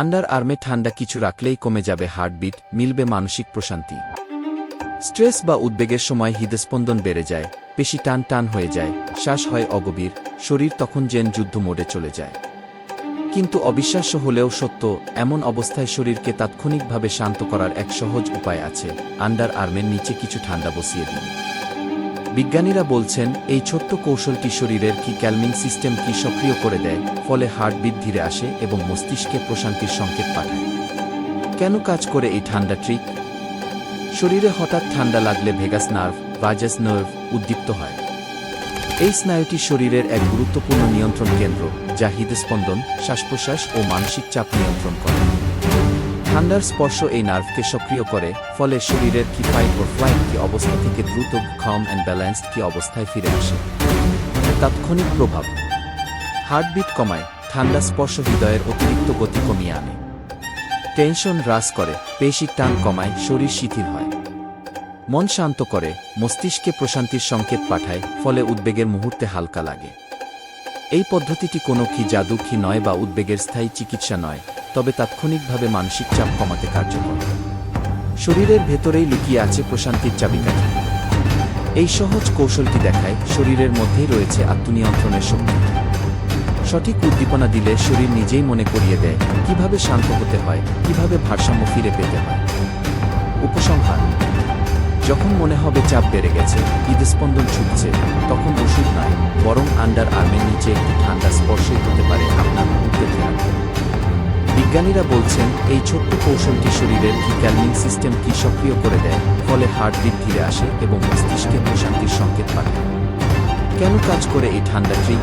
Under আর্মে ঠান্ডা কিছু রাখলেই কমে যাবে হার্টবিট, মিলবে মানসিক প্রশান্তি। স্ট্রেস বা উদ্বেগের সময় হৃদস্পন্দন বেড়ে যায়, পেশি টান টান হয়ে যায়, শ্বাস হয় অগভীর, শরীর তখন যেন যুদ্ধ মোডে চলে যায়। কিন্তু অবিশ্বাস্য হলেও সত্য, এমন অবস্থায় শরীরকে তাৎক্ষণিকভাবে শান্ত করার এক সহজ উপায় আছে, আন্ডার আর্মের নিচে কিছু ঠান্ডা বসিয়ে দিন। বিজ্ঞানীরা বলছেন, এই ছোট্ট কৌশলটি শরীরের কি ক্যালমিং সিস্টেম কি সক্রিয় করে দেয়, ফলে হার্টবিট ধীরে আসে এবং মস্তিষ্কে প্রশান্তির সংকেত পাঠায়। কেন কাজ করে এই ঠান্ডা ট্রিক? শরীরে হঠাৎ ঠান্ডা লাগলে ভেগাস নার্ভ ভাজাস নার্ভ উদ্দীপ্ত হয়। এই স্নায়ুটি শরীরের এক গুরুত্বপূর্ণ নিয়ন্ত্রণ কেন্দ্র, যা হৃদস্পন্দন শ্বাস প্রশ্বাস ও মানসিক চাপ নিয়ন্ত্রণ করে। ঠান্ডার স্পর্শ এই নার্ভকে সক্রিয় করে, ফলে শরীরের কি ফাইট ও ফ্লাইট কি অবস্থা থেকে দ্রুত খাম অ্যান্ড ব্যালেন্সড কি অবস্থায় ফিরে আসে? তাৎক্ষণিক প্রভাব। হার্টবিট কমায়, ঠান্ডা স্পর্শ হৃদয়ের অতিরিক্ত গতি কমিয়ে আনে। টেনশন হ্রাস করে, পেশির টান কমায়, শরীর শিথিল হয়। মন শান্ত করে, মস্তিষ্কে প্রশান্তির সংকেত পাঠায়, ফলে উদ্বেগের মুহূর্তে হালকা লাগে। এই পদ্ধতিটি কোনো কি জাদু কি নয় বা উদ্বেগের স্থায়ী চিকিৎসা নয় তবে তাৎক্ষণিকভাবে মানসিক চাপ কমাতে কার্যকর। শরীরের ভেতরেই লুকিয়ে আছে প্রশান্তির চাবিকাঠি। এই সহজ কৌশলটি দেখায় শরীরের মধ্যেই রয়েছে আত্মনিয়ন্ত্রণের শক্তি। সঠিক উদ্দীপনা দিলে শরীর নিজেই মনে করিয়ে দেয় কীভাবে শান্ত হতে হয়, কীভাবে ভারসাম্য ফিরে পেতে হয়। উপসংহার, যখন মনে হবে চাপ বেড়ে গেছে, হৃদস্পন্দন ছুটছে, তখন ওষুধ নয়, বরং আন্ডার আর্মের নিচে একটু ঠান্ডা স্পর্শই হতে পারে আপনার থেরাপি বিজ্ঞানীরা বলছেন, এই ছোট্ট কৌশলটি শরীরের কি ক্যালমিং সিস্টেম কি সক্রিয় করে দেয়, ফলে হার্টবিট ধীরে আসে এবং মস্তিষ্কে প্রশান্তির সংকেত পাঠায় কেন কাজ করে এই ঠান্ডা ট্রিক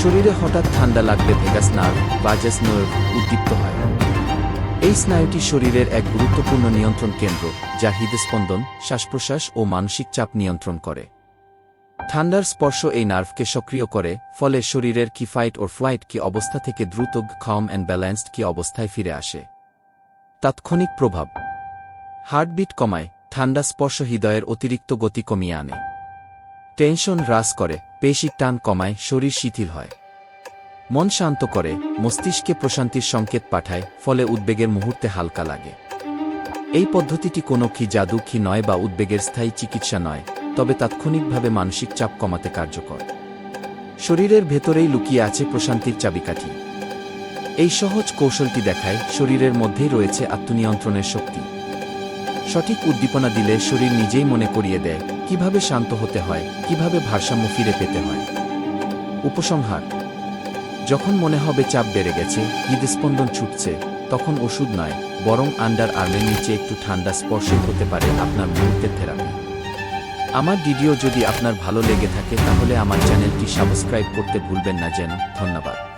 শরীরে হঠাৎ ঠান্ডা লাগলে ভেগাস নার্ভ বাজাস নার্ভ উদ্দীপ্ত হয়। এই স্নায়ুটি শরীরের এক গুরুত্বপূর্ণ নিয়ন্ত্রণ কেন্দ্র, যা হৃদস্পন্দন, শ্বাসপ্রশ্বাস ও মানসিক চাপ নিয়ন্ত্রণ করে। ঠান্ডার স্পর্শ এই নার্ভকে সক্রিয় করে, ফলে শরীরের কি ফাইট ওর ফ্লাইট কি অবস্থা থেকে দ্রুত খাম অ্যান্ড ব্যালেন্সড কি অবস্থায় ফিরে আসে। তাৎক্ষণিক প্রভাব। হার্টবিট কমায়, ঠান্ডা স্পর্শ হৃদয়ের অতিরিক্ত গতি কমিয়ে আনে। টেনশন হ্রাস করে, পেশির টান কমায়, শরীর শিথিল হয়। মন শান্ত করে, মস্তিষ্কে প্রশান্তির সংকেত পাঠায়, ফলে উদ্বেগের মুহূর্তে হালকা লাগে। এই পদ্ধতিটি কোনো কি জাদু কি নয় বা উদ্বেগের স্থায়ী চিকিৎসা নয়। তবে তাৎক্ষণিকভাবে মানসিক চাপ কমাতে কার্যকর। শরীরের ভেতরেই লুকিয়ে আছে প্রশান্তির চাবিকাঠি। এই সহজ কৌশলটি দেখায় শরীরের মধ্যেই রয়েছে আত্মনিয়ন্ত্রণের শক্তি। সঠিক উদ্দীপনা দিলে শরীর নিজেই মনে করিয়ে দেয় কীভাবে শান্ত হতে হয়, কীভাবে ভারসাম্য ফিরে পেতে হয়। উপসংহার, যখন মনে হবে চাপ বেড়ে গেছে, হৃদস্পন্দন ছুটছে, তখন ওষুধ নয়, বরং আন্ডার আর্মের নিচে একটু ঠান্ডা স্পর্শ হতে পারে আপনার মুহূর্তের থেরাপি। আমার ভিডিও যদি আপনার ভালো লেগে থাকে, তাহলে আমার চ্যানেলটি সাবস্ক্রাইব করতে ভুলবেন না যেন। ধন্যবাদ।